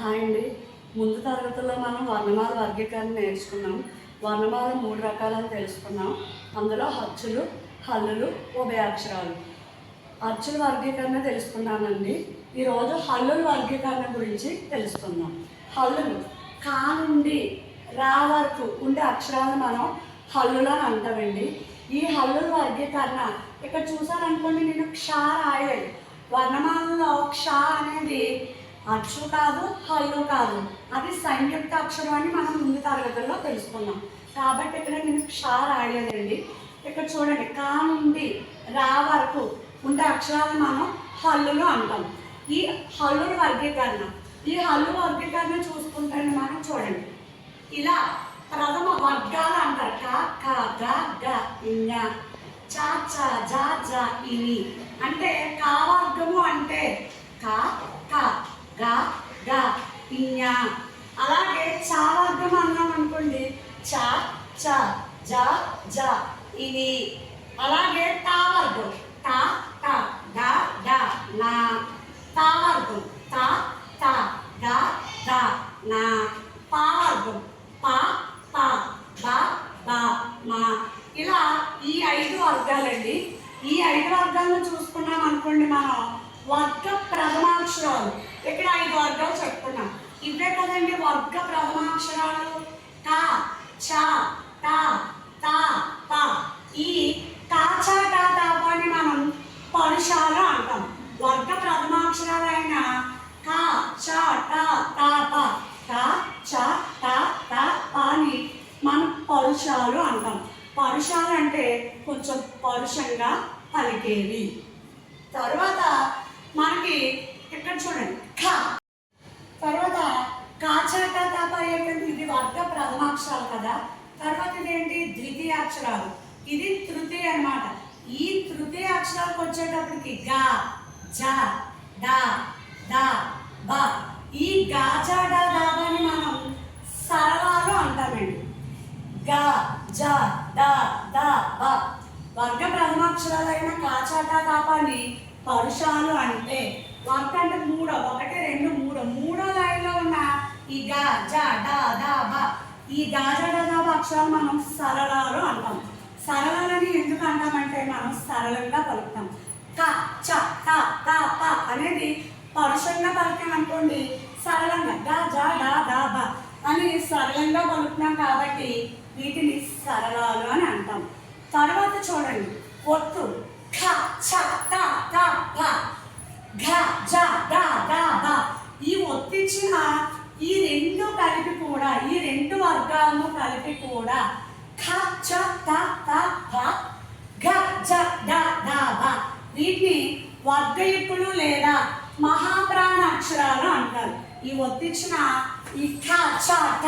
Hi అండి. ముందు తరగతుల్లో మనం వర్ణమాల వర్గీకరణ నేర్చుకున్నాం. వర్ణమాల మూడు రకాలని తెలుసుకున్నాం. అందులో హచ్చులు హల్లులు ఉభయాక్షరాలు అచ్చుల వర్గీకరణ తెలుసుకున్నానండి. ఈరోజు హల్లుల వర్గీకరణ గురించి తెలుసుకుందాం. హల్లులు కా నుండి రా వరకు ఉండే అక్షరాలు మనం హల్లులు అని అంటామండి. ఈ హల్లుల వర్గీకరణ ఇక్కడ చూసారనుకోండి నేను క్ష రాయలేదు. వర్ణమాలలో క్ష అనేది అచ్చు కాదు హల్లు కాదు. అది సంయుక్త అక్షరం అని మనం ముందు తరగతుల్లో తెలుసుకున్నాం. కాబట్టి ఇక్కడ నేను క్ష రాయలేదండి. ఇక్కడ చూడండి కా నుండి రా వరకు ఉండే అక్షరాలు మనం హల్లులు అంటాం. ఈ హల్లుల వర్గీకరణ. ఈ హల్లు వర్గీకరణ చూసుకుంటే మనం చూడండి. ఇలా ప్రథమ వర్గాలు అంటారు. క ఖ గ గ ఇంగ చ చ జ జ ఇని అంటే కా వర్గము అంటే క గ అలాగే చ వర్గం అన్నాం అనుకోండి. చ చ జ జ ఇని అలాగే తా వర్గం. ట ట డ డ నా. తా వర్గం. త త ద ద నా. పా వర్గం. ప ప బ బ మా. ఇలా ఈ ఐదు వర్గాలండి. ఈ ఐదు వర్గాలను చూసుకున్నాం అనుకోండి మనం. వర్గ ప్రథమాక్షరాలు. ఇక్కడ ఐదు వర్గాలు చెప్పుకున్నాం. ఇవే కదండి వర్గ ప్రథమాక్షరాలు. క చ ట త ప ఈ క చ ట త మనం పరుషాలు అంటాం. వర్గ ప్రథమాక్షరాలైన క చ ట త పా కా చ ట తా పా అని మనం పరుషాలు అంటాం. పరుషాలు అంటే కొంచెం పరుషంగా పలికేవి. తర్వాత మనకి ఇక్కడ చూడండి ఖ తర్వాత కాచాట తాప ఏంటంటే ఇది వర్గ ప్రథమాక్షరాలు కదా తర్వాత ఇదేంటి ద్వితీయ అక్షరాలు ఇది తృతీయ అన్నమాట. ఈ తృతీయ అక్షరాలకు వచ్చేటప్పటికి గా జ డ ద బ. ఈ గా జ డ ద మనం సరళాలు అంటామండి. గ జ డ ద బ. వర్గ ప్రథమాక్షరాలైన కాచాటా కాపాన్ని పరుషాలు అంటే వర్గ అంటే మూడో ఒకటి రెండు మూడో మూడో లైన్లో ఉన్న ఈ గా జ డ ద బ. ఈ గా జ డ ద బ అక్షరాలు మనం సరళాలు అంటాం. సరళాలని ఎందుకు అంటామంటే మనం సరళంగా పలుకుతాం. క చ త త ప అనేది పరుషంగా పలికాం అనుకోండి సరళంగా డ జ డ ద బ అని సరళంగా పలుకుతున్నాం కాబట్టి వీటిని సరళాలు అని అంటాం. తర్వాత చూడండి ఒత్తు ఖ చ త త ప ఘ జ డ ద బ ఈ ఒత్తిచ్చిన ఈ రెండు కలిపి కూడా ఈ రెండు వర్గాలను కలిపి కూడా వర్గయుక్కులు లేదా మహాప్రాణ అక్షరాలు అంటారు. ఈ ఒత్తిచ్చిన ఈ ఖ చ ట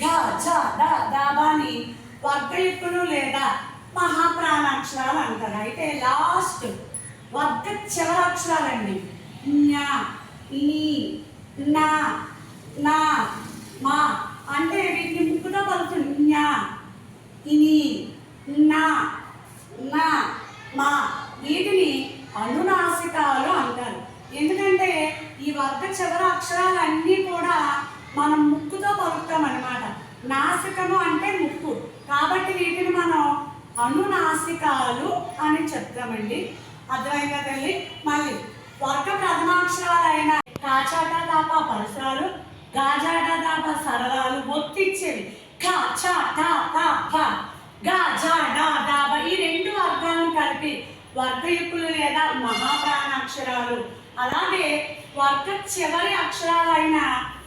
ఘ ఛ డ ద వర్గయుక్కులు లేదా మహాప్రాణ అక్షరాలు అంటారు. అయితే లాస్ట్ వర్గ చివరి అక్షరాలండి ఞ నీ నా నా మా అంటే వీటిని ముక్కుతో పలుకుతుంది ఞ ఇని నా నా మా వీటిని అనునాసికాలు అంటారు ఎందుకంటే వద్ద చివరి అక్షరాలన్నీ కూడా మనం ముక్కుతో పలుకుతామన్నమాట. నాసికము అంటే ముక్కు. కాబట్టి వీటిని మనం అనునాసికాలు అని చెప్తామండి. అర్థమైందా తల్లి? మళ్ళీ వర్గ ప్రథమాక్షరాలైన కాచాట దాప పరసరాలు గాజాట దాప సరళాలు ఒత్తిచ్చేవి. క చ ట ప గా వర్గయుక్కులు లేదా మహాప్రాణాక్షరాలు. అలాగే వర్గ చివరి అక్షరాలైన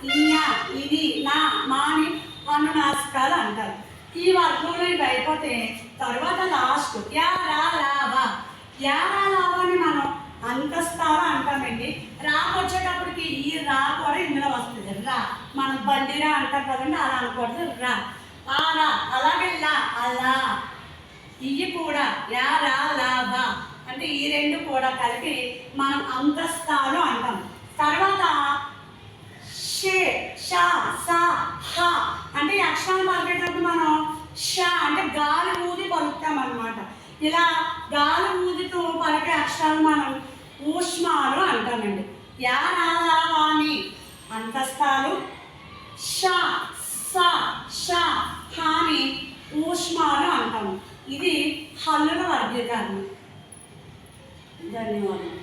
ఇన్య ఇది నా మాని అనునాసికాలు అంటారు. ఈ వర్గంలో ఇవి అయిపోతే తర్వాత లాస్ట్ యా రా లాభ యా రా అని మనం అంతస్తారా అంటామండి. రాకు వచ్చేటప్పటికి ఈ రా కూడా ఇందులో వస్తుంది. రా. మనం బండిరా అంటాం కదండి అలా అనకూడదు రా. ఆ రా. అలాగే లా అలా. ఇవి కూడా యా రా లాభ అంటే ఈ రెండు కూడా కలిపి మనం అంతస్తాలు అంటాం. తర్వాత షే షా సా హ. అంటే అక్షరాలు పలికేటప్పుడు మనం ష అంటే గాలి ఊది పలుకుతాం అనమాట ఇలా గాలి ఊదితో పలికే అక్షరాలు మనం ఊష్మాలు అంటామండి. యా నా లా వా అని అంతస్తాలు షా సా షా హాని ఊష్మాలు అంటాము. ఇది హల్లుల వర్గీకరణ. ధన్యవాదాలు.